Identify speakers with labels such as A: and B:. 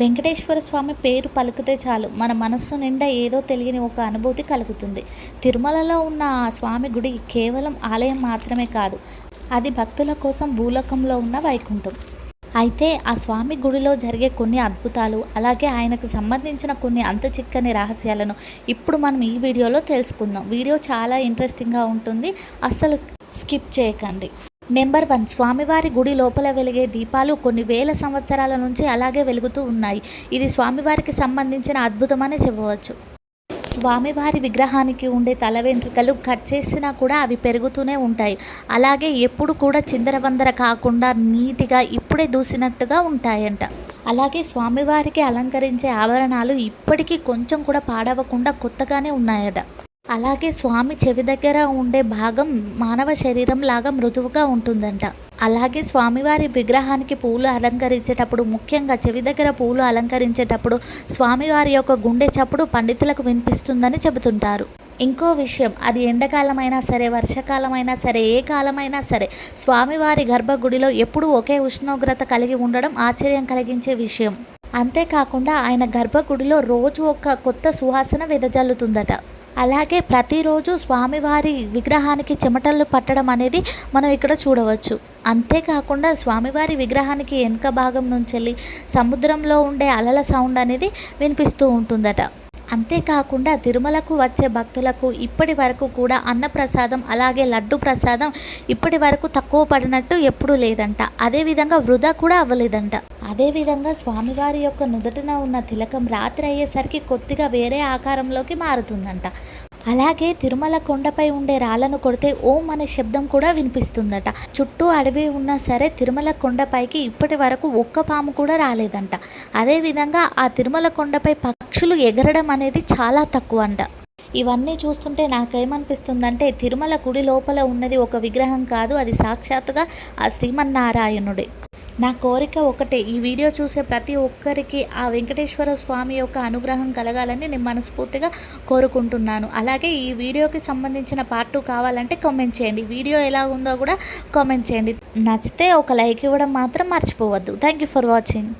A: వెంకటేశ్వర స్వామి పేరు పలికితే చాలు. మన మనస్సు నిండా ఏదో తెలియని ఒక అనుభూతి కలుగుతుంది. తిరుమలలో ఉన్న ఆ స్వామి గుడి కేవలం ఆలయం మాత్రమే కాదు అది భక్తుల కోసం భూలోకంలో ఉన్న వైకుంఠం. అయితే ఆ స్వామి గుడిలో జరిగే కొన్ని అద్భుతాలు అలాగే ఆయనకు సంబంధించిన కొన్ని అంత చిక్కని రహస్యాలను ఇప్పుడు మనం ఈ వీడియోలో తెలుసుకుందాం. వీడియో చాలా ఇంట్రెస్టింగ్గా ఉంటుంది. అస్సలు స్కిప్ చేయకండి. నెంబర్ వన్ స్వామివారి గుడి లోపల వెలిగే దీపాలు కొన్ని వేల సంవత్సరాల నుంచి అలాగే వెలుగుతూ ఉన్నాయి. ఇది స్వామివారికి సంబంధించిన అద్భుతమని చెప్పవచ్చు. స్వామివారి విగ్రహానికి ఉండే తల వెంట్రుకలు కట్ చేసినా కూడా అవి పెరుగుతూనే ఉంటాయి. అలాగే ఎప్పుడు కూడా చిందరవందర కాకుండా నీట్గా ఇప్పుడే దూసినట్టుగా ఉంటాయంట. అలాగే స్వామివారికి అలంకరించే ఆభరణాలు ఇప్పటికీ కొంచెం కూడా పాడవకుండా కొత్తగానే ఉన్నాయట. అలాగే స్వామి చెవి దగ్గర ఉండే భాగం మానవ శరీరం లాగా మృదువుగా ఉంటుందంట. అలాగే స్వామివారి విగ్రహానికి పూలు అలంకరించేటప్పుడు ముఖ్యంగా చెవి దగ్గర పూలు అలంకరించేటప్పుడు స్వామివారి యొక్క గుండె చప్పుడు పండితులకు వినిపిస్తుందని చెబుతుంటారు. ఇంకో విషయం అది ఎండాకాలమైనా సరే వర్షాకాలమైనా సరే ఏ కాలమైనా సరే స్వామివారి గర్భగుడిలో ఎప్పుడూ ఒకే ఉష్ణోగ్రత కలిగి ఉండడం ఆశ్చర్యం కలిగించే విషయం. అంతేకాకుండా ఆయన గర్భగుడిలో రోజు ఒక కొత్త సువాసన వెదజల్లుతుందట. అలాగే ప్రతిరోజు స్వామివారి విగ్రహానికి చెమటలు పట్టడం అనేది మనం ఇక్కడ చూడవచ్చు. అంతేకాకుండా స్వామివారి విగ్రహానికి వెనుక భాగం నుంచి వెళ్ళి సముద్రంలో ఉండే అలల సౌండ్ అనేది వినిపిస్తూ ఉంటుందట. అంతేకాకుండా తిరుమలకు వచ్చే భక్తులకు ఇప్పటి వరకు కూడా అన్నప్రసాదం అలాగే లడ్డు ప్రసాదం ఇప్పటి వరకు తక్కువ పడినట్టు ఎప్పుడూ లేదంట. అదేవిధంగా వృధా కూడా అవ్వలేదంట. అదేవిధంగా స్వామివారి యొక్క నుదుటన ఉన్న తిలకం రాత్రి అయ్యేసరికి కొద్దిగా వేరే ఆకారంలోకి మారుతుందంట. అలాగే తిరుమల కొండపై ఉండే రాళ్ళను కొడితే ఓం అనే శబ్దం కూడా వినిపిస్తుందట. చుట్టూ అడవి ఉన్నా సరే తిరుమల కొండపైకి ఇప్పటి వరకు ఒక్క పాము కూడా రాలేదంట. అదేవిధంగా ఆ తిరుమల కొండపై పక్షులు ఎగరడం అనేది చాలా తక్కువ అంట ఇవన్నీ చూస్తుంటే నాకేమనిపిస్తుందంటే తిరుమల గుడి లోపల ఉన్నది ఒక విగ్రహం కాదు అది సాక్షాత్తుగా ఆ శ్రీమన్నారాయణుడే. నా కోరిక ఒకటే. ఈ వీడియో చూసే ప్రతి ఒక్కరికి ఆ వెంకటేశ్వర స్వామి యొక్క అనుగ్రహం కలగాలని నేను మనస్ఫూర్తిగా కోరుకుంటున్నాను. అలాగే ఈ వీడియోకి సంబంధించిన పార్ట్ టూ కావాలంటే కామెంట్ చేయండి. వీడియో ఎలా ఉందో కూడా కామెంట్ చేయండి. నచ్చితే ఒక లైక్ ఇవ్వడం మాత్రం మర్చిపోవద్దు. Thank you for watching.